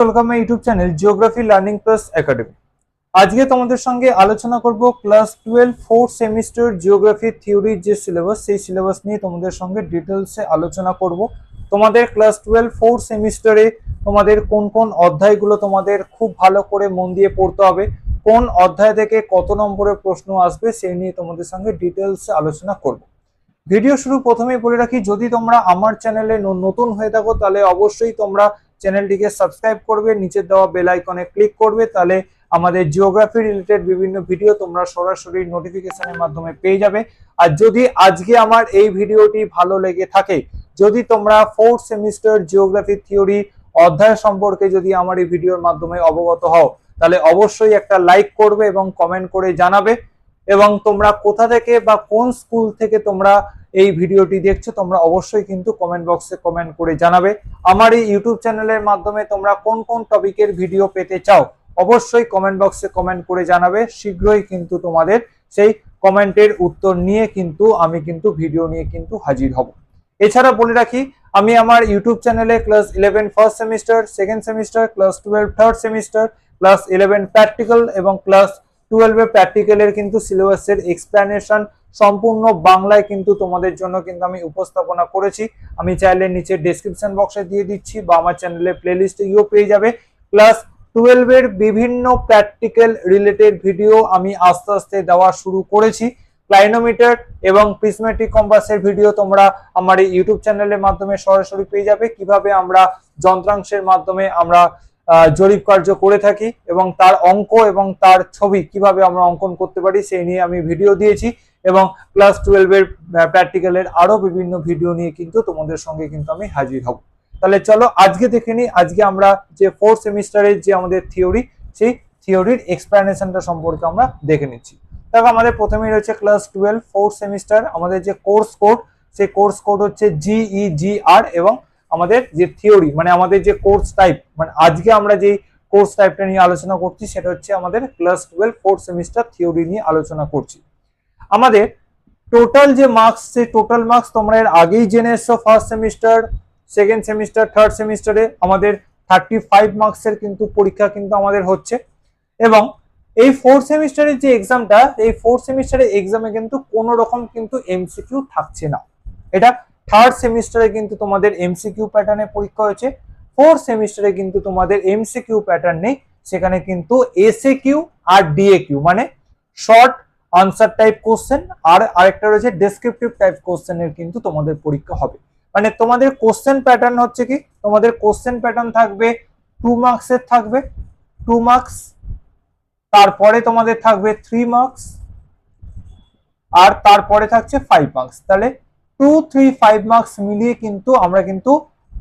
Welcome YouTube channel geography learning plus academy. আজকে তোমাদের সঙ্গে আলোচনা করব class twelve fourth semester geography থিওরির যে সিলেবাস, সেই সিলেবাস নিয়ে তোমাদের সঙ্গে ডিটেলসে আলোচনা করব। তোমাদের ক্লাস টুয়েলভ ফোর্থ সেমিস্টারে তোমাদের কোন কোন অধ্যায়গুলো তোমাদের খুব ভালো করে মন দিয়ে পড়তে হবে, কোন অধ্যায় থেকে কত নম্বরের প্রশ্ন আসবে সেই নিয়ে তোমাদের সঙ্গে ডিটেলসে আলোচনা করব। ভিডিও শুরু প্রথমেই বলে রাখি, যদি তোমরা আমার চ্যানেলে নতুন হয়ে থাকো তাহলে অবশ্যই তোমরা চ্যানেলটিকে সাবস্ক্রাইব করবে, নিচে দেওয়া বেল আইকনে ক্লিক করবে, তাহলে আমাদের জিওগ্রাফি রিলেটেড বিভিন্ন ভিডিও তোমরা সরাসরি নোটিফিকেশনের মাধ্যমে পেয়ে যাবে। আর যদি আজকে আমার এই ভিডিওটি ভালো লেগে থাকে, যদি তোমরা ফোর্থ সেমিস্টার জিওগ্রাফি থিওরি অধ্যায় সম্পর্কে যদি আমার এই ভিডিওর মাধ্যমে অবগত হও, তাহলে অবশ্যই একটা লাইক করবে এবং কমেন্ট করে জানাবে। এবং তোমরা কোথা থেকে বা কোন স্কুল থেকে তোমরা এই ভিডিওটি দেখছ, তোমরা অবশ্যই কিন্তু কমেন্ট বক্সে কমেন্ট করে জানাবে। আমার এই ইউটিউব চ্যানেলের মাধ্যমে তোমরা কোন কোন টপিকের ভিডিও পেতে চাও, অবশ্যই কমেন্ট বক্সে কমেন্ট করে জানাবে। শীঘ্রই কিন্তু তোমাদের সেই কমেন্টের উত্তর নিয়ে কিন্তু আমি কিন্তু ভিডিও নিয়ে কিন্তু হাজির হব। এছাড়া বলে রাখি, আমি আমার ইউটিউব চ্যানেলে class eleven first semester second semester class twelve third semester class eleven practical এবং ক্লাস টুয়েলভে প্র্যাকটিক্যালের কিন্তু সিলেবাসের এক্সপ্লানেশন সম্পূর্ণ বাংলায় কিন্তু তোমাদের জন্য কিন্তু আমি উপস্থাপনা করেছি। আমি চাইলে নিচে ডেসক্রিপশন বক্সে দিয়ে দিচ্ছি বা আমার চ্যানেলে প্লেলিস্টে গিয়েও পেয়ে যাবে। ক্লাস টুয়েলভের বিভিন্ন প্র্যাকটিক্যাল রিলেটেড ভিডিও আমি আস্তে আস্তে দেওয়া শুরু করেছি। ক্লাইনোমিটার এবং প্রিসমেটিক কম্পাসের ভিডিও তোমরা আমার এই ইউটিউব চ্যানেলের মাধ্যমে সরাসরি পেয়ে যাবে। কীভাবে আমরা যন্ত্রাংশের মাধ্যমে আমরা জরিপ কার্য করে থাকি এবং তার অঙ্ক এবং তার ছবি কীভাবে আমরা অঙ্কন করতে পারি, সেই নিয়ে আমি ভিডিও দিয়েছি। এবং ক্লাস টুয়েলভের প্র্যাকটিক্যালের আরও বিভিন্ন ভিডিও নিয়ে কিন্তু তোমাদের সঙ্গে কিন্তু আমি হাজির হব। তাহলে চলো আজকে দেখে নিই, আজকে আমরা যে ফোর্থ সেমিস্টারের যে আমাদের থিওরি সেই থিওরির এক্সপ্লানেশনটা সম্পর্কে আমরা দেখে নিচ্ছি। দেখো, আমাদের প্রথমেই রয়েছে ক্লাস টুয়েলভ ফোর্থ সেমিস্টার আমাদের যে কোর্স কোড সেই কোর্স কোড হচ্ছে জিই জি আর এবং আমাদের যে থিওরি মানে আমাদের যে কোর্স টাইপ মানে আজকে আমরা যে কোর্স টাইপটা নিয়ে আলোচনা করছি, সেটা হচ্ছে আমাদের class twelve fourth semester theory নিয়ে আলোচনা করছি। আমাদের টোটাল যে মার্কস সেই টোটাল মার্কস তোমরা এর আগেই জেনে এসছো first semester second semester third সেমিস্টারে আমাদের থার্টি ফাইভ মার্কসের কিন্তু পরীক্ষা কিন্তু আমাদের হচ্ছে। এবং এই ফোর্থ সেমিস্টারের যে এক্সামটা এই ফোর্থ সেমিস্টারের এক্সামে কিন্তু কোনো রকম কিন্তু এমসিকিউ থাকছে না। এটা থার্ড সেমিস্টারে কিন্তু তোমাদের এমসিকিউ প্যাটার্নে পরীক্ষা হয়েছে। ফোর্থ সেমিস্টারে কিন্তু তোমাদের এমসিকিউ প্যাটার্ন নেই। সেখানে কিন্তু এসএ কিউ আর ডিএ কিউ মানে শর্ট আনসার টাইপ কোশ্চেন আর আরেকটা রয়েছে ডেসক্রিপটিভ টাইপ কোশ্চেনের কিন্তু তোমাদের পরীক্ষা হবে। মানে তোমাদের কোশ্চেন প্যাটার্ন হচ্ছে কি? তোমাদের কোশ্চেন প্যাটার্ন থাকবে টু মার্কসের থাকবে টু মার্কস তারপরে তোমাদের থাকবে থ্রি মার্কস আর তারপরে থাকছে ফাইভ মার্কস তাহলে টু থ্রি ফাইভ মার্কস মিলিয়ে কিন্তু আমরা কিন্তু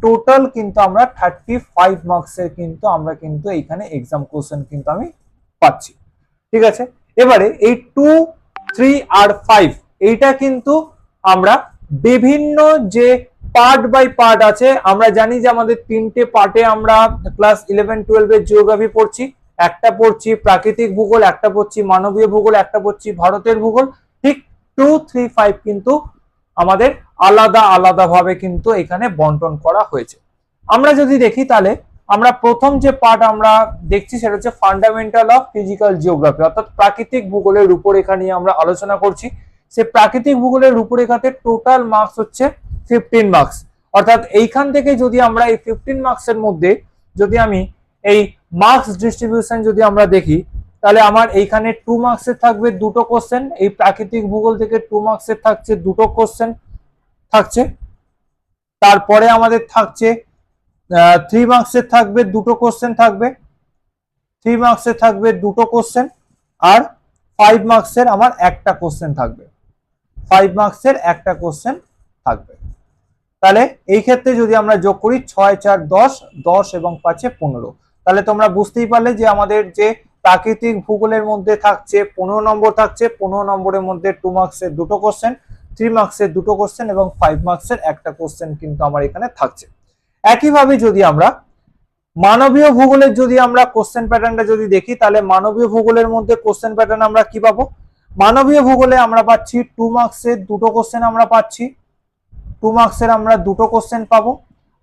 টোটাল কিন্তু আমরা থার্টি ফাইভ মার্কসের কিন্তু আমরা কিন্তু এইখানে এক্সাম কোশ্চেন কিন্তু আমি পাচ্ছি। ঠিক আছে? এবারে এই টু থ্রি আর ফাইভ এইটা কিন্তু আমরা বিভিন্ন যে পার্ট বাই পার্ট আছে, আমরা জানি যে আমাদের তিনটে পার্টে আমরা ক্লাস ইলেভেন টুয়েলভের জিওগ্রাফি পড়ছি। একটা পড়ছি প্রাকৃতিক ভূগোল, একটা পড়ছি মানবীয় ভূগোল, একটা পড়ছি ভারতের ভূগোল। ঠিক টু থ্রি ফাইভ কিন্তু আমাদের আলাদা আলাদা ভাবে কিন্তু এখানে বন্টন করা হয়েছে। আমরা যদি দেখি তাহলে আমরা প্রথম যে পার্ট আমরা দেখছি সেটা হচ্ছে ফান্ডামেন্টাল অফ ফিজিক্যাল জিওগ্রাফি অর্থাৎ প্রাকৃতিক ভূগোলের রূপরেখা নিয়ে আমরা আলোচনা করছি। সে প্রাকৃতিক ভূগোলের রূপরেখাতে টোটাল মার্কস হচ্ছে ফিফটিন মার্কস অর্থাৎ এইখান থেকে যদি আমরা এই ফিফটিন মার্কসের মধ্যে যদি আমি এই মার্কস ডিস্ট্রিবিউশন যদি আমরা দেখি, তাহলে আমার এইখানে টু মার্কসের থাকবে দুটো কোশ্চেন এই প্রাকৃতিক ভূগোল থেকে টু মার্কসের থাকছে দুটো কোশ্চেন থাকছে। তারপরে আমাদের থাকছে থ্রি মার্কসের থাকবে, দুটো কোশ্চেন থাকবে। থ্রি মার্কসের থাকবে, দুটো কোশ্চেন আর ফাইভ মার্কসের আমার একটা কোশ্চেন থাকবে। ফাইভ মার্কসের একটা কোশ্চেন থাকবে। তাহলে এই ক্ষেত্রে যদি আমরা যোগ করি, ছয়, চার, দশ দশ এবং পাঁচে পনেরো। তাহলে তোমরা বুঝতেই পারলে যে আমাদের যে প্রাকৃতিক ভূগোলের মধ্যে থাকছে, পনেরো নম্বর থাকছে, পনেরো নম্বরের মধ্যে টু মার্কসের দুটো কোশ্চেন থ্রি মার্কসের দুটো কোশ্চেন এবং ফাইভ মার্কসের একটা কোশ্চেন কিন্তু আমার এখানে থাকছে। একইভাবে যদি আমরা মানবীয় ভূগোলের যদি আমরা কোশ্চেন প্যাটার্নটা যদি দেখি, তাহলে মানবীয় ভূগোলের মধ্যে কোশ্চেন প্যাটার্ন আমরা কি পাবো? মানবীয় ভূগোলে আমরা পাচ্ছি টু মার্কসের দুটো কোশ্চেন আমরা পাচ্ছি। টু মার্কসের আমরা দুটো কোশ্চেন পাবো।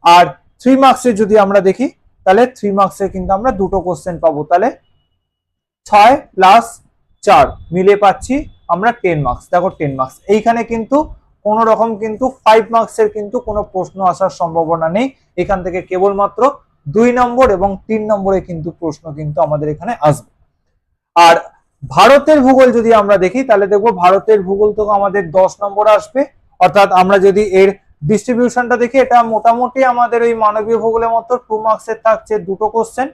আর থ্রি মার্কসের যদি আমরা দেখি, তাহলে থ্রি মার্কসের কিন্তু আমরা দুটো কোশ্চেন পাবো। তাহলে ছয় প্লাস চার মিলে পাচ্ছি আমরা টেন মার্কস দেখো টেন মার্কস এইখানে কিন্তু কোনো রকম কিন্তু ফাইভ মার্কসের কিন্তু কোনো প্রশ্ন আসার সম্ভাবনা নেই। এখান থেকে কেবলমাত্র দুই নম্বর এবং তিন নম্বরে কিন্তু প্রশ্ন কিন্তু আমাদের এখানে আসবে। আর ভারতের ভূগোল যদি আমরা দেখি, তাহলে দেখব ভারতের ভূগোল তো আমাদের দশ নম্বর আসবে। অর্থাৎ আমরা যদি এর ডিস্ট্রিবিউশনটা দেখি, এটা মোটামুটি আমাদের ওই মানবীয় ভূগোলের মতো টু মার্কসের থাকছে দুটো কোশ্চেন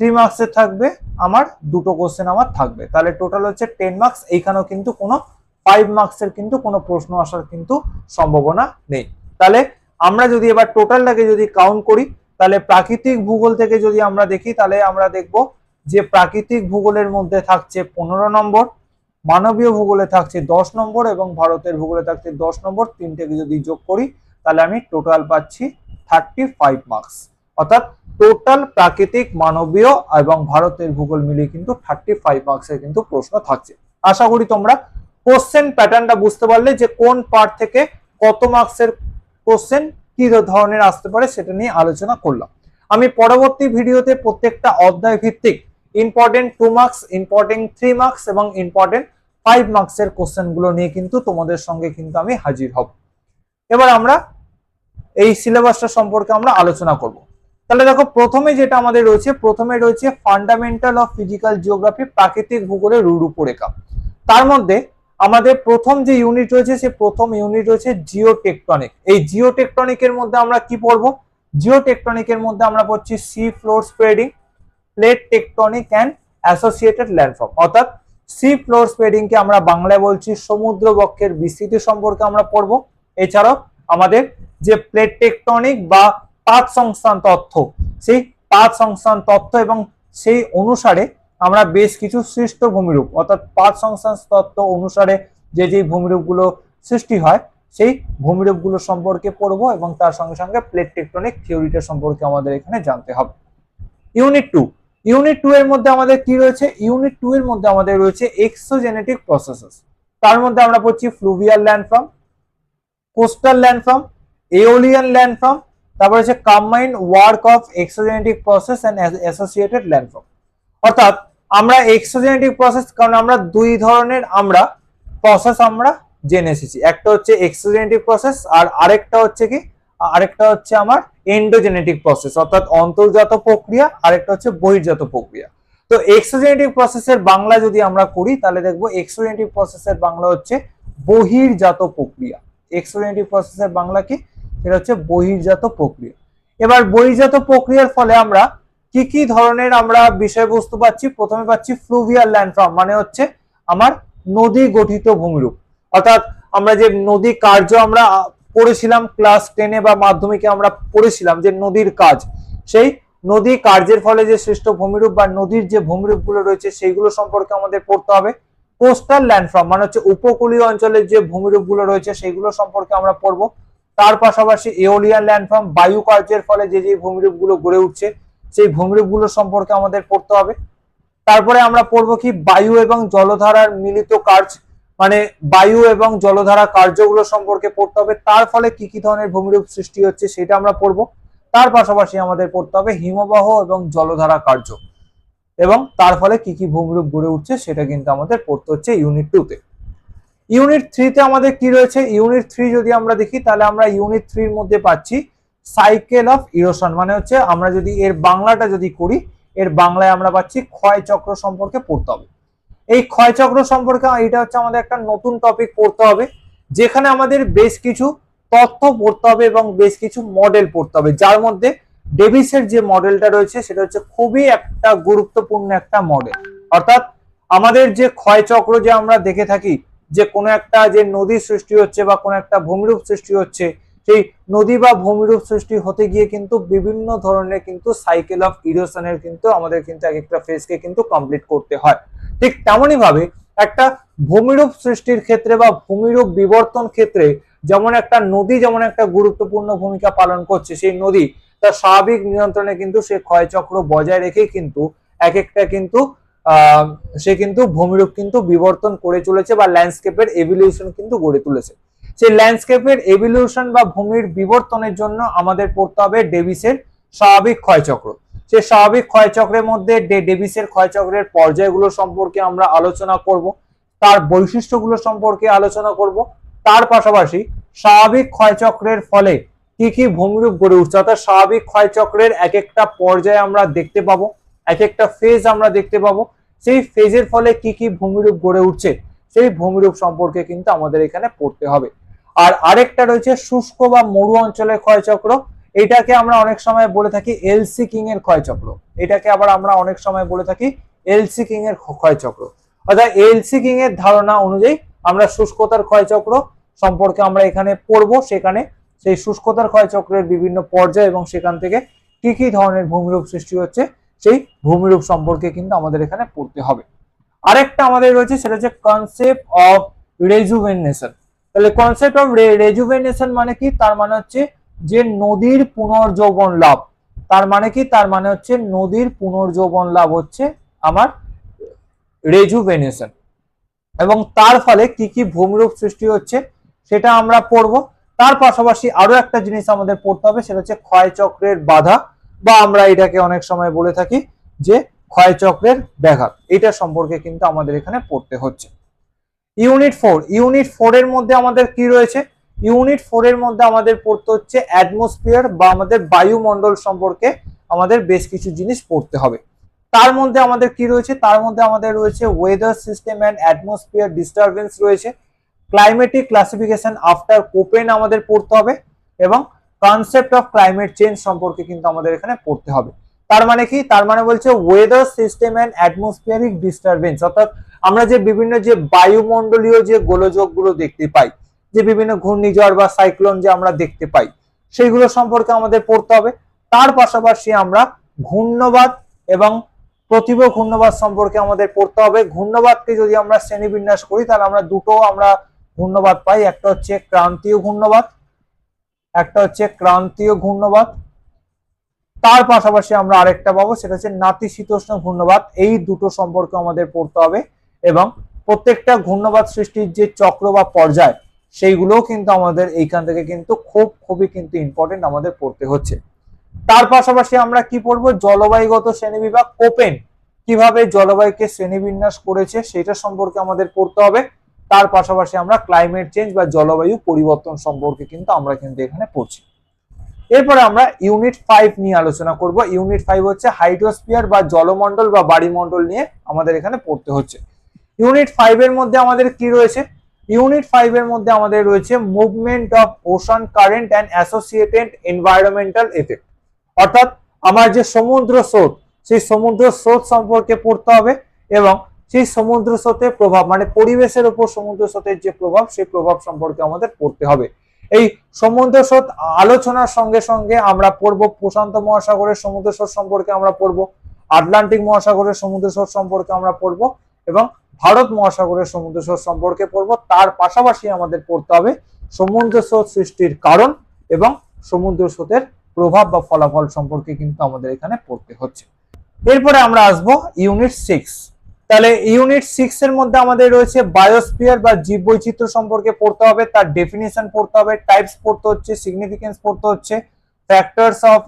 থ্রি মার্কসের থাকবে, আমার দুটো কোশ্চেন আমার থাকবে। তাহলে টোটাল হচ্ছে টেন মার্কস এইখানেও কিন্তু কোনো ফাইভ মার্কসের কিন্তু কোনো প্রশ্ন আসার কিন্তু সম্ভাবনা নেই। তাহলে আমরা যদি এবার টোটালটাকে যদি কাউন্ট করি, তাহলে প্রাকৃতিক ভূগোল থেকে যদি আমরা দেখি, তাহলে আমরা দেখব যে প্রাকৃতিক ভূগোলের মধ্যে থাকছে পনেরো নম্বর, মানবীয় ভূগোলে থাকছে দশ নম্বর এবং ভারতের ভূগোলে থাকছে দশ নম্বর। তিনটেকে যদি যোগ করি, তাহলে আমি টোটাল পাচ্ছি থার্টি ফাইভ মার্কস অর্থাৎ টোটাল প্রাকৃতিক, মানবীয় এবং ভারতের ভূগোল মিলিয়ে কিন্তু থার্টি ফাইভ মার্কসের কিন্তু প্রশ্ন থাকছে। আশা করি তোমরা কোশ্চেন প্যাটার্নটা বুঝতে পারলে যে কোন পার্ট থেকে কত মার্কসের কোশ্চেন কি ধরনের আসতে পারে সেটা নিয়ে আলোচনা করলাম। আমি পরবর্তী ভিডিওতে প্রত্যেকটা অধ্যায় ভিত্তিক important two marks important three marks এবং ইম্পর্টেন্ট ফাইভ মার্কসের কোশ্চেনগুলো নিয়ে কিন্তু তোমাদের সঙ্গে কিন্তু আমি হাজির হব। এবার আমরা এই সিলেবাসটা সম্পর্কে আমরা আলোচনা করব। তাহলে দেখো, প্রথমে যেটা আমাদের রয়েছে, প্রথমে রয়েছে ফান্ডামেন্টাল অফ ফিজিক্যাল জিওগ্রাফি প্রাকৃতিক ভূগোলের রূপরেখা। তার মধ্যে আমাদের প্রথম যে ইউনিট রয়েছে, সে প্রথম ইউনিট রয়েছে জিও টেকটনিক এই জিও টেকটনিকের মধ্যে আমরা কি পড়ব? জিও টেকটনিকের মধ্যে আমরা পড়ছি sea floor spreading plate tectonic and associated landform অর্থাৎ সি ফ্লোর স্প্রেডিং কে আমরা বাংলায় বলছি, সমুদ্র বক্ষের বিস্তৃতি সম্পর্কে আমরা পড়ব। এছাড়াও আমাদের যে প্লেট টেকটনিক বা পাত সংস্থান তথ্য, সেই পাত সংস্থান তথ্য এবং সেই অনুসারে আমরা বেশ কিছু সৃষ্ট ভূমিরূপ, অর্থাৎ পাত সংস্থান তত্ত্ব অনুসারে যে যে ভূমিরূপগুলো সৃষ্টি হয়, সেই ভূমিরূপগুলো সম্পর্কে পড়ব এবং তার সঙ্গে সঙ্গে প্লেট টেকটনিক থিওরিটা সম্পর্কে আমাদের এখানে জানতে হবে। ইউনিট টু ইউনিট টু এর মধ্যে আমাদের কি রয়েছে? ইউনিট টু এর মধ্যে আমাদের রয়েছে এক্সোজেনেটিক প্রসেসেস তার মধ্যে আমরা পড়ছি fluvial landform coastal landform aeolian landform তারপর হচ্ছে combined work of exogenetic process and associated landform অর্থাৎ আমরা এক্সোজেনেটিক প্রসেস, কারণ আমরা দুই ধরনের আমরা প্রসেস আমরা জেনে এসেছি। একটা হচ্ছে এক্সোজেনেটিক প্রসেস আর আরেকটা হচ্ছে কি? আরেকটা হচ্ছে আমার এন্ডোজেনেটিক প্রসেস, অর্থাৎ অন্তর্জাত প্রক্রিয়া, আরেকটা হচ্ছে বহির্জাত প্রক্রিয়া। তো এক্সোজেনেটিক প্রসেসের বাংলা যদি আমরা করি, তাহলে দেখব এক্সোজেনেটিক প্রসেসের বাংলা হচ্ছে বহির্জাত প্রক্রিয়া। এক্সোজেনেটিক প্রসেসের বাংলা কি? সেটা হচ্ছে বহির্জাত প্রক্রিয়া। এবার বহির্জাত প্রক্রিয়ার ফলে আমরা কি কি ধরনের আমরা বিষয়বস্তু পাচ্ছি? প্রথমে পাচ্ছি ফ্লুভিয়াল ল্যান্ডফর্ম মানে হচ্ছে আমার নদী গঠিত ভূমিরূপ। অর্থাৎ আমরা যে নদী কার্য আমরা পড়েছিলাম ক্লাস টেনে বা মাধ্যমিকে আমরা পড়েছিলাম যে নদীর কাজ, সেই নদী কার্যের ফলে যে সৃষ্ট ভূমিরূপ বা নদীর যে ভূমিরূপগুলো রয়েছে, সেইগুলো সম্পর্কে আমাদের পড়তে হবে। কোস্টাল ল্যান্ডফর্ম মানে হচ্ছে উপকূলীয় অঞ্চলের যে ভূমিরূপগুলো রয়েছে, সেইগুলো সম্পর্কে আমরা পড়ব। তার পাশাপাশি এওলিয়ান ল্যান্ডফর্ম বায়ু কার্যের ফলে যে যে ভূমিরূপগুলো গড়ে উঠছে সেই ভূমিরূপগুলো সম্পর্কে আমাদের পড়তে হবে। তারপরে আমরা পড়ব কি বায়ু এবং জলধারার মিলিত কার্য মানে বায়ু এবং জলধারা কার্যগুলো সম্পর্কে পড়তে হবে। তার ফলে কি কি ধরনের ভূমিরূপ সৃষ্টি হচ্ছে সেটা আমরা পড়ব। তার পাশাপাশি আমাদের পড়তে হবে হিমবাহ এবং জলধারা কার্য এবং তার ফলে কি কি ভূমিরূপ গড়ে উঠছে সেটা কিন্তু আমাদের পড়তে হচ্ছে ইউনিট টুতে ইউনিট থ্রিতে আমাদের কি রয়েছে? ইউনিট থ্রি যদি আমরা দেখি তাহলে আমরা ইউনিট থ্রির মধ্যে পাচ্ছি সাইকেল অফ ইরোশন মানে হচ্ছে আমরা যদি এর বাংলাটা যদি করি, এর বাংলায় আমরা পাচ্ছি ক্ষয় চক্র সম্পর্কে পড়তে হবে। এই ক্ষয় চক্র সম্পর্কে এটা হচ্ছে আমাদের একটা নতুন টপিক পড়তে হবে, যেখানে আমাদের বেশ কিছু তথ্য পড়তে হবে এবং বেশ কিছু মডেল পড়তে হবে। যার মধ্যে ডেভিসের যে মডেলটা রয়েছে, সেটা হচ্ছে খুবই একটা গুরুত্বপূর্ণ একটা মডেল অর্থাৎ আমাদের যে ক্ষয় চক্র যে আমরা দেখে থাকি, যে কোনো একটা যে নদী সৃষ্টি হচ্ছে বা কোনো একটা ভূমিরূপ সৃষ্টি হচ্ছে সেই নদী বা ভূমিরূপ সৃষ্টি হতে গিয়ে কিন্তু বিভিন্ন ধরনের কিন্তু সাইকেল অফ ইরোশনের কিন্তু আমাদের কিন্তু এক একটা ফেজকে কিন্তু কমপ্লিট করতে হয়। ঠিক তেমনই ভাবে একটা ভূমিরূপ সৃষ্টির ক্ষেত্রে বা ভূমিরূপ বিবর্তন ক্ষেত্রে যেমন একটা নদী যেমন একটা গুরুত্বপূর্ণ ভূমিকা পালন করছে, সেই নদী তার স্বাভাবিক নিয়ন্ত্রণে কিন্তু সে ক্ষয়চক্র বজায় রেখে কিন্তু এক একটা কিন্তু সে কিন্তু ভূমিরূপ কিন্তু বিবর্তন করে চলেছে বা ল্যান্ডস্কেপের এভিলিউশন কিন্তু গড়ে তুলেছে। সেই ল্যান্ডস্কেপের এভিলিউশন বা ভূমির বিবর্তনের জন্য আমাদের পড়তে হবে ডেভিসের স্বাভাবিক ক্ষয়চক্র। সেই স্বাভাবিক ক্ষয়চক্রের মধ্যে ডেভিসের ক্ষয়চক্রের পর্যায়গুলো সম্পর্কে আমরা আলোচনা করব, তার বৈশিষ্ট্যগুলো সম্পর্কে আলোচনা করব, তার পাশাপাশি স্বাভাবিক ক্ষয়চক্রের ফলে কি কি ভূমিরূপ গড়ে উঠছে, অর্থাৎ স্বাভাবিক ক্ষয়চক্রের এক একটা পর্যায়ে আমরা দেখতে পাবো এক একটা ফেজ আমরা দেখতে পাবো। সেই ফেজের ফলে কি কি ভূমিরূপ গড়ে উঠছে, সেই ভূমিরূপ সম্পর্কে কিন্তু আমাদের এখানে পড়তে হবে। আর আরেকটা রয়েছে শুষ্ক বা মরু অঞ্চলের ক্ষয়চক্র। এটাকে আমরা অনেক সময় বলে থাকি এলসি কিং এর ক্ষয়চক্র। এটাকে আবার আমরা অনেক সময় বলে থাকি এলসি কিং এর ক্ষয়চক্র। অর্থাৎ এলসি কিং এর ধারণা অনুযায়ী আমরা শুষ্কতার ক্ষয়চক্র সম্পর্কে আমরা এখানে পড়ব। সেখানে সেই শুষ্কতার ক্ষয়চক্রের বিভিন্ন পর্যায় এবং সেখান থেকে কি কি ধরনের ভূমিরূপ সৃষ্টি হচ্ছে, সেই ভূমিরূপ সম্পর্কে কিন্তু আমাদের এখানে পড়তে হবে। আরেকটা আমাদের রয়েছে, সেটা হচ্ছে কনসেপ্ট অফ রেজুভেনেশন তাহলে কনসেপ্ট অফ রেজুভেনেশন মানে কি? তার মানে হচ্ছে যে নদীর পুনর্যৌবন লাভ। তার মানে কি? তার মানে হচ্ছে নদীর পুনর্যৌবন লাভ হচ্ছে আমার রেজুভেনেশন এবং তার ফলে কি কি ভূমিরূপ সৃষ্টি হচ্ছে সেটা আমরা পড়ব। তার পাশাপাশি আরও একটা জিনিস আমাদের পড়তে হবে, সেটা হচ্ছে ক্ষয়চক্রের বাধা, বা আমরা এটাকে অনেক সময় বলে থাকি যে ক্ষয়চক্রের ব্যাঘাত। এটা সম্পর্কে কিন্তু আমাদের এখানে পড়তে হচ্ছে। ইউনিট ফোর ইউনিট ফোর এর মধ্যে আমাদের কি রয়েছে? ইউনিট ফোর এর মধ্যে আমাদের পড়তে হচ্ছে অ্যাটমসফিয়ার বা আমাদের বায়ুমণ্ডল সম্পর্কে আমাদের বেশ কিছু জিনিস পড়তে হবে। তার মধ্যে আমাদের কি রয়েছে? তার মধ্যে আমাদের রয়েছে weather system and atmosphere disturbance রয়েছে। ক্লাইমেটিক ক্লাসিফিকেশন আফটার কোপেন আমাদের পড়তে হবে এবং কনসেপ্ট অফ ক্লাইমেট চেঞ্জ সম্পর্কে কিন্তু আমাদের এখানে পড়তে হবে। তার মানে কি? তার মানে বলছে weather system and atmospheric disturbance অর্থাৎ আমরা যে বিভিন্ন যে বায়ুমণ্ডলীয় যে গোলযোগগুলো দেখতে পাই, যে বিভিন্ন ঘূর্ণিঝড় বা সাইক্লোন যে আমরা দেখতে পাই, সেইগুলো সম্পর্কে আমাদের পড়তে হবে। তার পাশাপাশি আমরা ঘূর্ণবাদ এবং প্রতিভ ঘূর্ণবাদ সম্পর্কে আমাদের পড়তে হবে। ঘূর্ণবাদকে যদি আমরা শ্রেণীবিন্যাস করি, তাহলে আমরা দুটো আমরা ঘূর্ণবাদ পাই। একটা হচ্ছে ক্রান্তীয় ঘূর্ণবাদ, একটা হচ্ছে ক্রান্তীয় ঘূর্ণবাদ। তার পাশাপাশি আমরা আরেকটা পাবো, সেটা হচ্ছে নাতিশীতোষ্ণ ঘূর্ণবাদ। এই দুটো সম্পর্কে আমাদের পড়তে হবে। এবং প্রত্যেকটা ঘূর্ণবাদ সৃষ্টির যে চক্র বা পর্যায়, সেইগুলোও কিন্তু আমাদের এইখান থেকে কিন্তু খুব, খুবই কিন্তু ইম্পর্টেন্ট আমাদের পড়তে হচ্ছে। তার পাশাপাশি আমরা কি পড়ব? জলবায়ুগত শ্রেণীবিভাগ, কোপেন। কীভাবে জলবায়ুকে শ্রেণীবিন্যাস করেছে সেটা সম্পর্কে আমাদের পড়তে হবে। তার পাশাপাশি আমরা ক্লাইমেট চেঞ্জ বা জলবায়ু পরিবর্তন সম্পর্কে কিন্তু আমরা কিন্তু এখানে পড়ছি। এরপরে আমরা ইউনিট ফাইভ নিয়ে আলোচনা করব। ইউনিট ফাইভ হচ্ছে হাইড্রোস্ফিয়ার বা জলমণ্ডল বা বাড়িমণ্ডল নিয়ে আমাদের এখানে পড়তে হচ্ছে। ইউনিট ফাইভ এর মধ্যে আমাদের কি রয়েছে? ইউনিট ফাইভ এর মধ্যে আমাদের রয়েছে movement of ocean current and associated environmental effect অর্থাৎ আমার যে সমুদ্র স্রোত, সেই সমুদ্র স্রোত সম্পর্কে পড়তে হবে এবং সেই সমুদ্র স্রোতের প্রভাব মানে পরিবেশের উপর সমুদ্র স্রোতের যে প্রভাব, সেই প্রভাব সম্পর্কে আমাদের পড়তে হবে। এই সমুদ্র স্রোত আলোচনার সঙ্গে সঙ্গে আমরা পড়ব প্রশান্ত মহাসাগরের সমুদ্র স্রোত সম্পর্কে আমরা পড়ব, আটলান্টিক মহাসাগরের সমুদ্র স্রোত সম্পর্কে আমরা পড়ব এবং ভারত মহাসাগরের সমুদ্র স্রোত সম্পর্কে পড়ব। তার পাশাপাশি আমাদের পড়তে হবে সমুদ্র স্রোত সৃষ্টির কারণ এবং সমুদ্র স্রোতের প্রভাব বা ফলাফল সম্পর্কে কিন্তু আমাদের এখানে পড়তে হচ্ছে। এরপরে আমরা আসব ইউনিট সিক্স। তাহলে ইউনিট সিক্স এর মধ্যে আমাদের রয়েছে বায়োস্ফিয়ার বা জীববৈচিত্র্য সম্পর্কে পড়তে হবে, তার ডেফিনেশন পড়তে হবে টাইপস পড়তে হচ্ছে সিগনিফিকেন্স পড়তে হচ্ছে factors of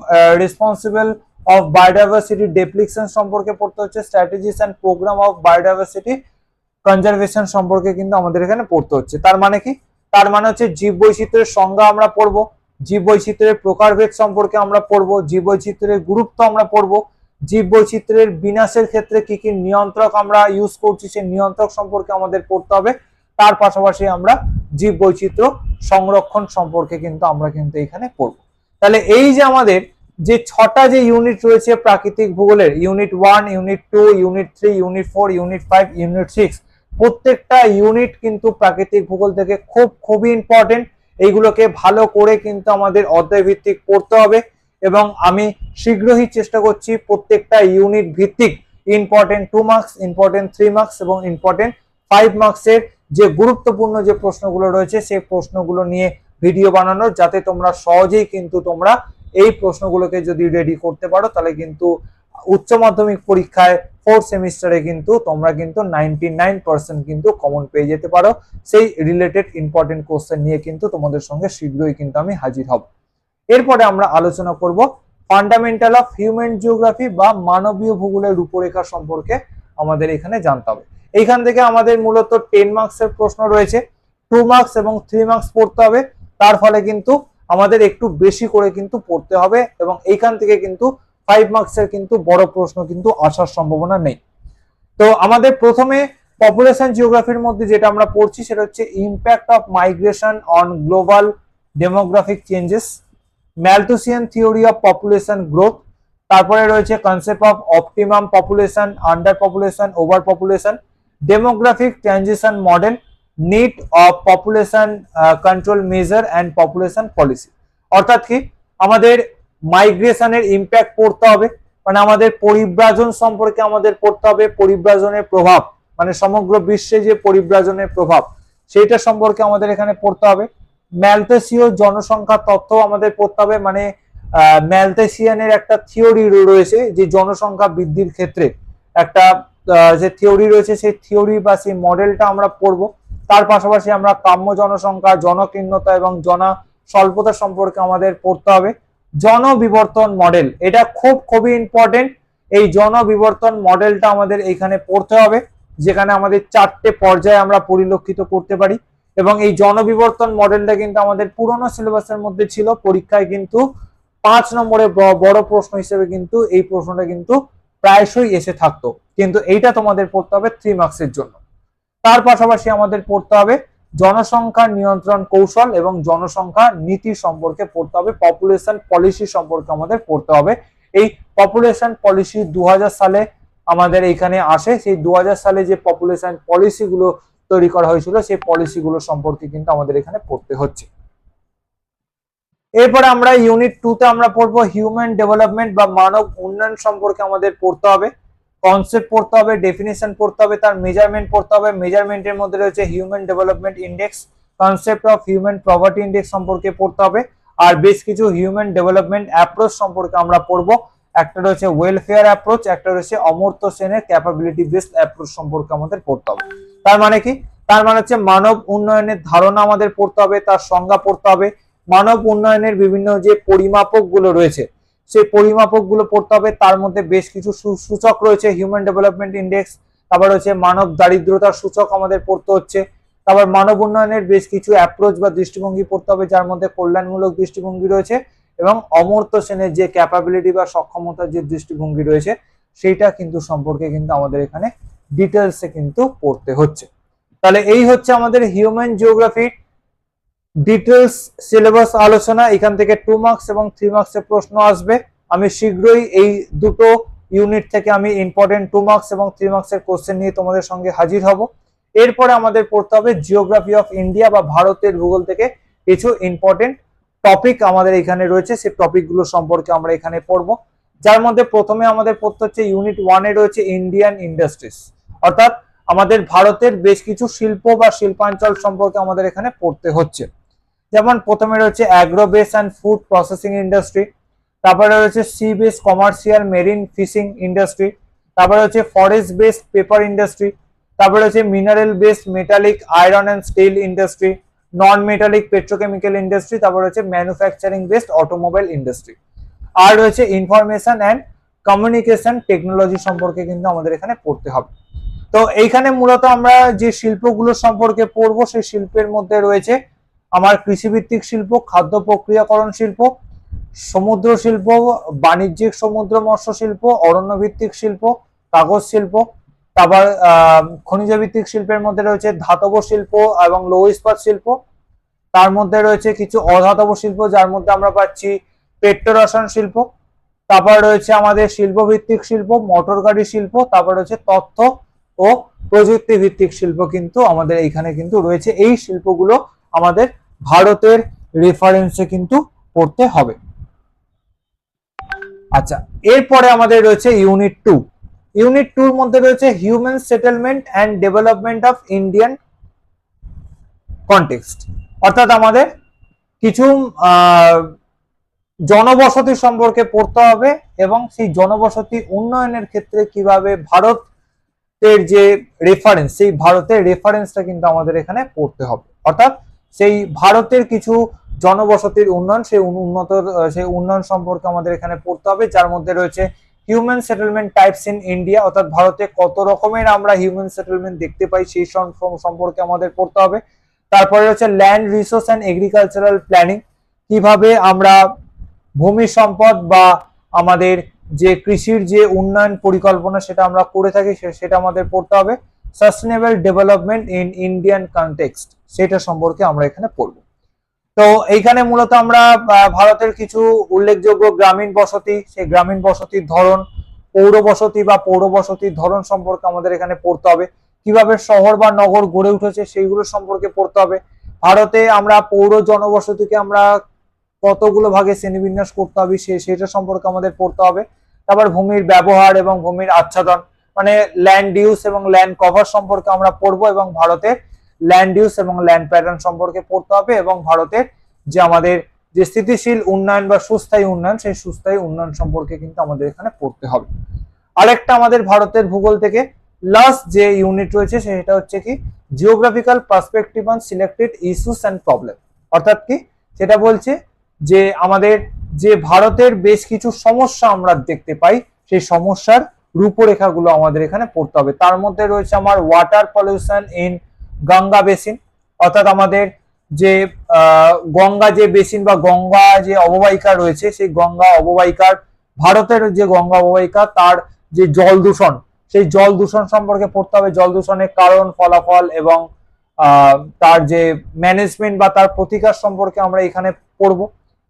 responsible of biodiversity depletion সম্পর্কে পড়তে হচ্ছে strategies and programme of biodiversity conservation সম্পর্কে কিন্তু আমাদের এখানে পড়তে হচ্ছে। তার মানে কি? তার মানে হচ্ছে জীব জীববৈচিত্র্যের সংজ্ঞা আমরা পড়ব, জীব জীববৈচিত্র্যের প্রকারভেদ সম্পর্কে আমরা পড়ব জীববৈচিত্র্যের গুরুত্ব আমরা পড়ব জীববৈচিত্র্যের বিনাশের ক্ষেত্রে কি কি নিয়ন্ত্রক আমরা ইউজ করছি সেই নিয়ন্ত্রক সম্পর্কে আমাদের পড়তে হবে। তার পাশাপাশি আমরা জীব জীববৈচিত্র্য সংরক্ষণ সম্পর্কে কিন্তু আমরা কিন্তু এখানে পড়ব। তাহলে এই যে আমাদের যে ছটা যে ইউনিট রয়েছে প্রাকৃতিক ভূগোলের unit one unit two unit three unit four unit five unit six প্রত্যেকটা ইউনিট কিন্তু প্রাকৃতিক ভূগোল থেকে খুব, খুবই ইম্পর্টেন্ট এইগুলোকে ভালো করে কিন্তু আমাদের অধ্যায় ভিত্তিক পড়তে হবে এবং আমি শীঘ্রই চেষ্টা করছি প্রত্যেকটা ইউনিট ভিত্তিক important two marks important three marks এবং ইম্পর্টেন্ট ফাইভ মার্কসের যে গুরুত্বপূর্ণ যে প্রশ্নগুলো রয়েছে সেই প্রশ্নগুলো নিয়ে ভিডিও বানানোর যাতে তোমরা সহজেই কিন্তু তোমরা এই প্রশ্নগুলোকে যদি রেডি করতে পারো, তাহলে কিন্তু উচ্চ মাধ্যমিক পরীক্ষায় ফোর্থ সেমিস্টারে কিন্তু তোমরা কিন্তু নাইনটি কিন্তু কমন পেয়ে যেতে পারো। সেই রিলেটেড ইম্পর্টেন্ট কোশ্চেন নিয়ে কিন্তু তোমাদের সঙ্গে শীঘ্রই কিন্তু আমি হাজির হব। এরপরে আমরা আলোচনা করব ফান্ডামেন্টাল অফ হিউম্যান জিওগ্রাফি বা মানবীয় ভূগোলের রূপরেখা সম্পর্কে আমাদের এখানে জানতে হবে। এইখান থেকে আমাদের মূলত টেন মার্কসের প্রশ্ন রয়েছে। টু মার্কস এবং থ্রি মার্কস পড়তে হবে। তার ফলে কিন্তু আমাদের একটু বেশি করে কিন্তু পড়তে হবে এবং এইখান থেকে কিন্তু ফাইভ মার্কসের কিন্তু বড় প্রশ্ন কিন্তু আসার সম্ভাবনা নেই। তো আমাদের প্রথমে পপুলেশন জিওগ্রাফির মধ্যে যেটা আমরা পড়ছি সেটা হচ্ছে impact of migration on global demographic changes Malthusian theory of population growth তারপরে রয়েছে concept of optimum population under population over population demographic transition model need of population control measure and population policy অর্থাৎ কি? আমাদের মাইগ্রেশনের impact পড়তে হবে। মানে আমাদের পরিব্রাজন সম্পর্কে আমাদের পড়তে হবে, পরিব্রাজনের প্রভাব। মানে সমগ্র বিশ্বে যে পরিব্রাজনের প্রভাব, সেইটা সম্পর্কে আমাদের এখানে পড়তে হবে। ম্যালথেসীয় জনসংখ্যা তথ্য আমাদের পড়তে হবে। মানে ম্যালথেসিয়ানের একটা থিওরি রয়েছে যে জনসংখ্যা বৃদ্ধির ক্ষেত্রে। একটা যে থিওরি রয়েছে, সেই থিওরি বা সেই মডেলটা আমরা পড়ব। তার পাশাপাশি আমরা কাম্য জনসংখ্যা, জনকীর্ণতা এবং জন স্বল্পতা সম্পর্কে আমাদের পড়তে হবে। জনবিবর্তন মডেল। এটা খুব, খুবই ইম্পর্টেন্ট এই জনবিবর্তন মডেলটা আমাদের এইখানে পড়তে হবে, যেখানে আমাদের চারটে পর্যায়ে আমরা পরিলক্ষিত করতে পারি। এবং এই জনবিবর্তন মডেলটা কিন্তু আমাদের পুরনো সিলেবাসের মধ্যে ছিল, পরীক্ষায় কিন্তু পাঁচ নম্বরে বড় প্রশ্ন হিসেবে কিন্তু এই প্রশ্নটা কিন্তু প্রায়শই এসে থাকতো। কিন্তু এইটা তোমাদের পড়তে হবে থ্রি মার্কসের জন্য। তার পাশাপাশি আমাদের পড়তে হবে জনসংখ্যা নিয়ন্ত্রণ কৌশল এবং জনসংখ্যা নীতি সম্পর্কে পড়তে হবে পপুলেশন পলিসি সম্পর্কে আমাদের পড়তে হবে। এই পপুলেশন পলিসি দুই হাজার সালে আমাদের এখানে আসে, সেই দু হাজার সালে যে পপুলেশন পলিসিগুলো তৈরি করা হয়েছিল, সেই পলিসিগুলো সম্পর্কে কিন্তু আমাদের এখানে পড়তে হচ্ছে। এরপরে আমরা ইউনিট টু তে আমরা পড়ব হিউম্যান ডেভেলপমেন্ট বা মানব উন্নয়ন সম্পর্কে আমাদের পড়তে হবে। কনসেপ্ট পড়তে হবে ডেফিনেশন পড়তে হবে, তার মেজারমেন্ট পড়তে হবে। মেজারমেন্টের মধ্যে রয়েছে human development index concept of human property index সম্পর্কে পড়তে হবে। আর বেশ কিছু হিউম্যান ডেভেলপমেন্ট অ্যাপ্রোচ সম্পর্কে আমরা পড়ব। একটা রয়েছে ওয়েলফেয়ার অ্যাপ্রোচ একটা রয়েছে অমর্ত্য সেনের ক্যাপাবিলিটি বেসড অ্যাপ্রোচ সম্পর্কে আমাদের পড়তে হবে। তার মানে কি? তার মানে হচ্ছে মানব উন্নয়নের ধারণা আমাদের পড়তে হবে, তার সংজ্ঞা পড়তে হবে। মানব উন্নয়নের বিভিন্ন যে পরিমাপকগুলো রয়েছে সেই পরিমাপকগুলো পড়তে হবে। তার মধ্যে বেশ কিছু সূচক রয়েছে হিউম্যান ডেভেলপমেন্ট ইন্ডেক্স তারপর রয়েছে মানব দারিদ্রতার সূচক আমাদের পড়তে হচ্ছে। তারপর মানব উন্নয়নের বেশ কিছু অ্যাপ্রোচ বা দৃষ্টিভঙ্গি পড়তে হবে, যার মধ্যে কল্যাণমূলক দৃষ্টিভঙ্গি রয়েছে এবং অমর্ত্য সেনের যে ক্যাপাবিলিটি বা সক্ষমতার যে দৃষ্টিভঙ্গি রয়েছে, সেইটা কিন্তু সম্পর্কে কিন্তু আমাদের এখানে ডিটেলসে কিন্তু পড়তে হচ্ছে। তাহলে এই হচ্ছে আমাদের হিউম্যান জিওগ্রাফির ডিটেলস সিলেবাস আলোচনা, এখান থেকে টু মার্কস এবং থ্রি মার্কসের প্রশ্ন আসবে। আমি শীঘ্রই এই দুটো ইউনিট থেকে আমি ইম্পর্টেন্ট টু মার্কস এবং থ্রি মার্কসের কোশ্চেন নিয়ে তোমাদের সঙ্গে হাজির হব। এরপরে আমাদের পড়তে হবে জিওগ্রাফি অফ ইন্ডিয়া বা ভারতের ভূগোল থেকে কিছু ইম্পর্টেন্ট টপিক আমাদের এখানে রয়েছে। সেই টপিকগুলো সম্পর্কে আমরা এখানে পড়ব। যার মধ্যে প্রথমে আমাদের পড়তে হচ্ছে ইউনিট ওয়ানে রয়েছে ইন্ডিয়ান ইন্ডাস্ট্রিজ অর্থাৎ আমাদের ভারতের বেশ কিছু শিল্প বা শিল্পাঞ্চল সম্পর্কে আমাদের এখানে পড়তে হচ্ছে। যেমন প্রথমে রয়েছে agro base and food processing industry তারপরে রয়েছে sea base commercial marine fishing industry তারপরে হচ্ছে ফরেস্ট বেসড পেপার ইন্ডাস্ট্রি তারপরে হচ্ছে mineral based metallic iron and steel industry non metallic petrochemical industry তারপর হচ্ছে ম্যানুফ্যাকচারিং বেসড অটোমোবাইল ইন্ডাস্ট্রি আর রয়েছে ইনফরমেশন অ্যান্ড কমিউনিকেশন টেকনোলজি সম্পর্কে কিন্তু আমাদের এখানে পড়তে হবে। তো এইখানে মূলত আমরা যে শিল্পগুলো সম্পর্কে পড়ব, সেই শিল্পের মধ্যে রয়েছে আমার কৃষিভিত্তিক শিল্প, খাদ্য প্রক্রিয়াকরণ শিল্প, সমুদ্র শিল্প, বাণিজ্যিক সমুদ্র মৎস্য শিল্প অরণ্য ভিত্তিক শিল্প, কাগজ শিল্প, তারপর খনিজ ভিত্তিক শিল্পের মধ্যে রয়েছে ধাতব শিল্প এবং লৌহ ইস্পাত শিল্প। তার মধ্যে রয়েছে কিছু অধাতব শিল্প, যার মধ্যে আমরা পাচ্ছি পেট্রোরসায়ন শিল্প। তারপর রয়েছে আমাদের শিল্প ভিত্তিক শিল্প মোটর গাড়ি শিল্প, তারপর রয়েছে তথ্য ও প্রযুক্তি ভিত্তিক শিল্প কিন্তু আমাদের এইখানে কিন্তু রয়েছে। এই শিল্পগুলো আমাদের ভারতের রেফারেন্সে কিন্তু পড়তে হবে। আচ্ছা এরপরে আমাদের রয়েছে ইউনিট টু ইউনিট টুর মধ্যে রয়েছে human settlement and development of Indian context অর্থাৎ আমাদের কিছু জনবসতি সম্পর্কে পড়তে হবে এবং সেই জনবসতি উন্নয়নের ক্ষেত্রে কীভাবে ভারতের যে রেফারেন্স সেই ভারতের রেফারেন্সটা কিন্তু আমাদের এখানে পড়তে হবে। অর্থাৎ সেই ভারতের কিছু জনবসতির উন্নয়ন, সেই উন্নত সেই উন্নয়ন সম্পর্কে আমাদের এখানে পড়তে হবে, যার মধ্যে রয়েছে human settlement types in India অর্থাৎ ভারতে কত রকমের আমরা হিউম্যান সেটেলমেন্ট দেখতে পাই, সেই সম- সম- সম্পর্কে আমাদের পড়তে হবে। তারপরে হচ্ছে land resource and agricultural planning কীভাবে আমরা ভূমি সম্পদ বা আমাদের যে কৃষির যে উন্নয়ন পরিকল্পনা সেটা আমরা করে থাকি সেটা আমাদের পড়তে হবে। Sustainable development in Indian context সেটা সম্পর্কে আমরা এখানে পড়ব। তো এইখানে মূলত আমরা ভারতের কিছু উল্লেখযোগ্য গ্রামীণ বসতি, সেই গ্রামীণ বসতির ধরন, পৌর বসতি বা পৌর বসতির ধরন সম্পর্কে আমাদের এখানে পড়তে হবে। কীভাবে শহর বা নগর গড়ে উঠেছে সেইগুলো সম্পর্কে পড়তে হবে। ভারতে আমরা পৌর জনবসতিকে আমরা কতগুলো ভাগে শ্রেণীবিন্যাস করতে হবে সে, সেটা সম্পর্কে আমাদের পড়তে হবে। তারপর ভূমির ব্যবহার এবং ভূমির আচ্ছাদন। মানে ল্যান্ড ইউজ এবং ল্যান্ড কভার সম্পর্কে আমরা পড়ব এবং ভারতের ল্যান্ড ইউজ এবং ল্যান্ড প্যাটার্ন সম্পর্কে পড়তে হবে এবং ভারতের যে আমাদের যে স্থিতিশীল উন্নয়ন বা সুস্থায়ী উন্নয়ন, সেই সুস্থায়ী উন্নয়ন সম্পর্কে কিন্তু আমাদের এখানে পড়তে হবে। আরেকটা আমাদের ভারতের ভূগোল থেকে লাস্ট যে ইউনিট রয়েছে, সেটা হচ্ছে কি geographical perspective on selected issues and problem অর্থাৎ কি সেটা বলছে যে আমাদের যে ভারতের বেশ কিছু সমস্যা আমরা দেখতে পাই, সেই সমস্যার রূপরেখাগুলো আমাদের এখানে পড়তে হবে। তার মধ্যে রয়েছে আমার water pollution in Ganga basin অর্থাৎ আমাদের যে গঙ্গা যে বেসিন বা গঙ্গা যে অববাহিকা রয়েছে, সেই গঙ্গা অববাহিকার, ভারতের যে গঙ্গা অববাহিকা, তার যে জল দূষণ, সেই জল দূষণ সম্পর্কে পড়তে হবে। জল দূষণের কারণ, ফলাফল এবং তার যে ম্যানেজমেন্ট বা তার প্রতিকার সম্পর্কে আমরা এখানে পড়ব।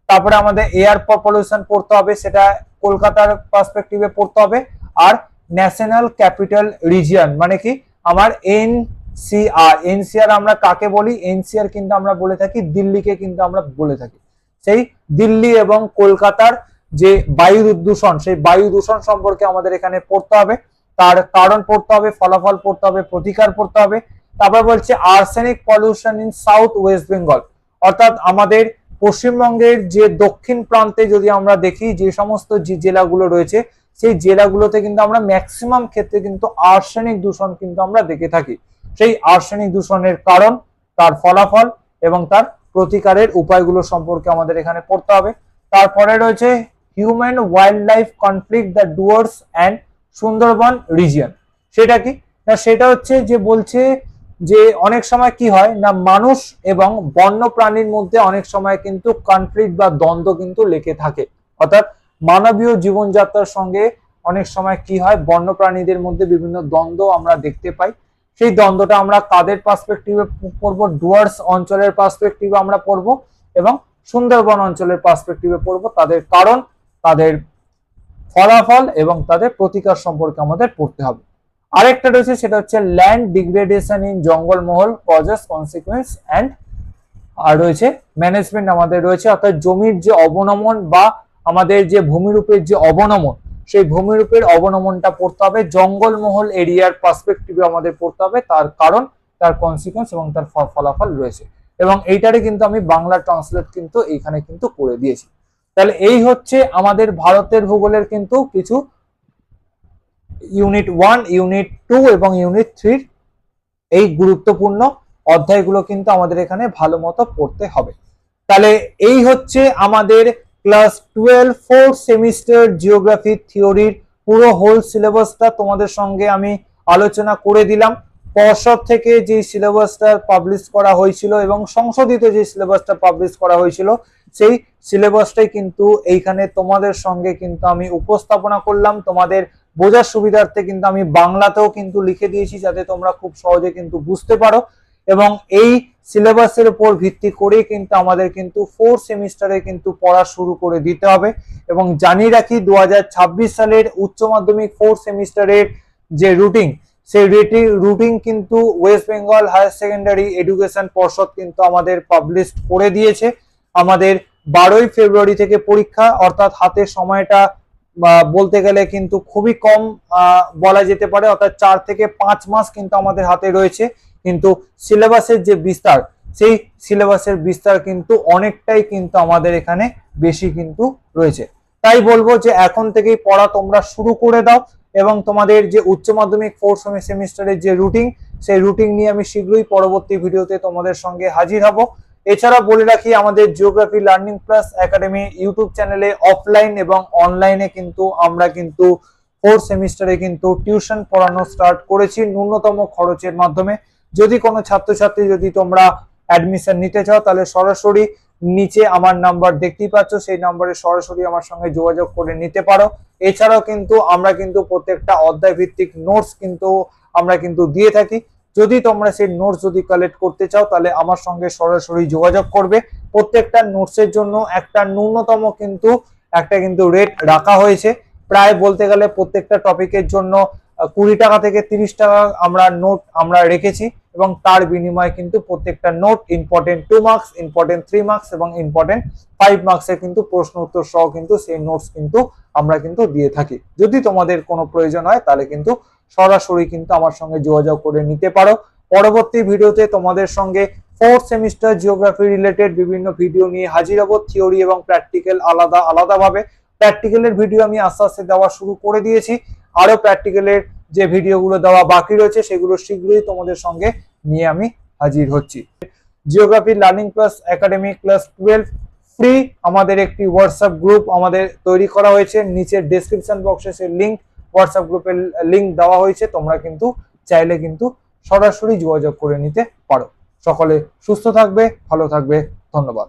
তারপরে আমাদের এয়ার পলিউশন পড়তে হবে, সেটা কলকাতার পার্সপেক্টিভে পড়তে হবে। আর ন্যাশনাল ক্যাপিটাল রিজিয়ন মানে কি? আমার এন এনসিআর এনসিআর আমরা কাকে বলি? এনসিআর কিন্তু আমরা বলে থাকি, দিল্লিকে কিন্তু আমরা বলে থাকি। সেই দিল্লি এবং কলকাতার যে বায়ু দূষণ, সেই বায়ু দূষণ সম্পর্কে আমাদের এখানে পড়তে হবে। তার কারণ পড়তে হবে, ফলাফল পড়তে হবে, প্রতিকার পড়তে হবে। তারপর বলছে arsenic pollution in south west Bengal অর্থাৎ আমাদের পশ্চিমবঙ্গের যে দক্ষিণ প্রান্তে যদি আমরা দেখি, যে সমস্ত জেলাগুলো রয়েছে সেই জেলাগুলোতে কিন্তু আমরা ম্যাক্সিমাম ক্ষেত্রে কিন্তু আর্সেনিক দূষণ কিন্তু আমরা দেখে থাকি। সেই আর্সেনিক দূষণের কারণ, তার ফলাফল এবং তার প্রতিকারের উপায়গুলো সম্পর্কে আমাদের এখানে পড়তে হবে। তারপরে রয়েছে human wildlife conflict the Dooars and Sundarban region সেটা কি? না, সেটা হচ্ছে যে বলছে যে অনেক সময় কি হয় না, মানুষ এবং বন্য প্রাণীর মধ্যে অনেক সময় কিন্তু কনফ্লিক্ট বা দ্বন্দ্ব কিন্তু লেগে থাকে। অর্থাৎ মানবীয় জীবনযাত্রার সঙ্গে অনেক সময় কি হয় বন্য প্রাণীদের মধ্যে বিভিন্ন দ্বন্দ্ব আমরা দেখতে পাই। সেই দ্বন্দ্বটা আমরা কাদের পার্সপেক্টিভে পড়ব? ডুয়ার্স অঞ্চলের পার্সপেক্টিভে আমরা পড়ব এবং সুন্দরবন অঞ্চলের পার্সপেক্টিভে পড়ব। তাদের কারণ, তাদের ফলাফল এবং তাদের প্রতিকার সম্পর্কে আমাদের পড়তে হবে। আরেকটা রয়েছে, সেটা হচ্ছে land degradation in Jangalmahal causes consequence and আর রয়েছে ম্যানেজমেন্ট আমাদের রয়েছে। অর্থাৎ জমির যে অবনমন বা আমাদের যে ভূমিরূপের যে অবনমন, সেই ভূমিরূপের অবনমনটা পড়তে হবে, জঙ্গলমহল এরিয়ার পার্সপেক্টিভে আমাদের পড়তে হবে, তার কারণ, তার কনসিকুয়েন্স এবং তার ফলাফল রয়েছে। এবং এইটারে কিন্তু আমি বাংলা ট্রান্সলেট কিন্তু এইখানে কিন্তু করে দিয়েছি। তাহলে এই হচ্ছে আমাদের ভারতের ভূগোলের কিন্তু কিছু ইউনিট ওয়ান ইউনিট টু এবং ইউনিট থ্রির এই গুরুত্বপূর্ণ অধ্যায়গুলো কিন্তু আমাদের এখানে ভালো মতো পড়তে হবে। তাহলে এই হচ্ছে আমাদের class twelve fourth semester geography থিওরির পুরো হোল সিলেবাসটা তোমাদের সঙ্গে আমি আলোচনা করে দিলাম। পর্ষদ থেকে যে সিলেবাসটা পাবলিশ করা হয়েছিল এবং সংশোধিত যে সিলেবাসটা পাবলিশ করা হয়েছিল, সেই সিলেবাসটাই কিন্তু এইখানে তোমাদের সঙ্গে কিন্তু আমি উপস্থাপনা করলাম। তোমাদের বোঝার সুবিধার্থে কিন্তু আমি বাংলাতেও কিন্তু লিখে দিয়েছি, যাতে তোমরা খুব সহজে কিন্তু বুঝতে পারো। এবং এই সিলেবাসের উপর ভিত্তি করেই কিন্তু আমাদের কিন্তু ফোর সেমিস্টারে কিন্তু পড়া শুরু করে দিতে হবে। এবং জানিয়ে রাখি দু হাজার ছাব্বিশ সালের উচ্চ মাধ্যমিক ফোর সেমিস্টারের যে রুটিন সেই রুটিন কিন্তু west Bengal higher secondary education পর্ষদ কিন্তু আমাদের পাবলিশ করে দিয়েছে। আমাদের বারোই ফেব্রুয়ারি থেকে পরীক্ষা, অর্থাৎ হাতে সময়টা বলতে গেলে কিন্তু খুবই কম বলা যেতে পারে, অর্থাৎ চার থেকে পাঁচ মাস কিন্তু আমাদের হাতে রয়েছে। কিন্তু সিলেবাসের যে বিস্তার, সেই সিলেবাসের বিস্তার কিন্তু অনেকটাই কিন্তু আমাদের এখানে বেশি কিন্তু রয়েছে। তাই বলব যে এখন থেকেই পড়া তোমরা শুরু করে দাও এবং তোমাদের যে উচ্চ মাধ্যমিক ফোর্থ সেমিস্টারের যে রুটিন সেই রুটিন নিয়ে আমি শীঘ্রই পরবর্তী ভিডিওতে তোমাদের সঙ্গে হাজির হব। এছাড়া বলে রাখি, আমাদের geography learning plus academy YouTube চ্যানেলে অফলাইন এবং অনলাইনে কিন্তু আমরা কিন্তু ফোর্থ সেমিস্টারে কিন্তু টিউশন পড়ানো স্টার্ট করেছি ন্যূনতম খরচের মাধ্যমে। যদি কোনো ছাত্রছাত্রী যদি তোমরা অ্যাডমিশন নিতে চাও, তাহলে সরাসরি নিচে আমার নাম্বার দেখতেই পাচ্ছ, সেই নাম্বারে সরাসরি আমার সঙ্গে যোগাযোগ করে নিতে পারো। এছাড়াও কিন্তু আমরা কিন্তু প্রত্যেকটা অধ্যায় ভিত্তিক নোটস কিন্তু আমরা কিন্তু দিয়ে থাকি। যদি তোমরা সেই নোটস যদি কালেক্ট করতে চাও, তাহলে আমার সঙ্গে সরাসরি যোগাযোগ করবে। প্রত্যেকটা নোটসের জন্য একটা ন্যূনতম কিন্তু একটা কিন্তু রেট রাখা হয়েছে। প্রায় বলতে গেলে প্রত্যেকটা টপিকের জন্য কুড়ি টাকা থেকে তিরিশ টাকা আমরা নোট আমরা রেখেছি এবং তার বিনিময়ে কিন্তু প্রত্যেকটা note important two marks important three marks এবং ইম্পর্টেন্ট ফাইভ মার্কসের কিন্তু প্রশ্ন উত্তর সহ কিন্তু সেই নোটস কিন্তু আমরা কিন্তু দিয়ে থাকি। যদি তোমাদের কোনো প্রয়োজন হয় তাহলে কিন্তু সরাসরি কিন্তু আমার সঙ্গে যোগাযোগ করে নিতে পারো। পরবর্তী ভিডিওতে তোমাদের সঙ্গে ফোর্থ সেমিস্টার জিওগ্রাফি রিলেটেড বিভিন্ন ভিডিও নিয়ে হাজির হব। থিওরি এবং প্র্যাকটিক্যাল আলাদা, আলাদাভাবে। প্র্যাকটিক্যালের ভিডিও আমি আস্তে আস্তে দেওয়া শুরু করে দিয়েছি। আরও প্র্যাকটিক্যালের যে ভিডিওগুলো দেওয়া বাকি রয়েছে, সেগুলো শীঘ্রই তোমাদের সঙ্গে নিয়ে আমি হাজির হচ্ছি। Geography learning plus academy class twelve free আমাদের একটি হোয়াটসঅ্যাপ গ্রুপ আমাদের তৈরি করা হয়েছে। নিচের ডেসক্রিপশন বক্সে সেই লিঙ্ক হোয়াটসঅ্যাপ গ্রুপের লিঙ্ক দেওয়া হয়েছে। তোমরা কিন্তু চাইলে কিন্তু সরাসরি যোগাযোগ করে নিতে পারো। সকলে সুস্থ থাকবে, ভালো থাকবে। ধন্যবাদ।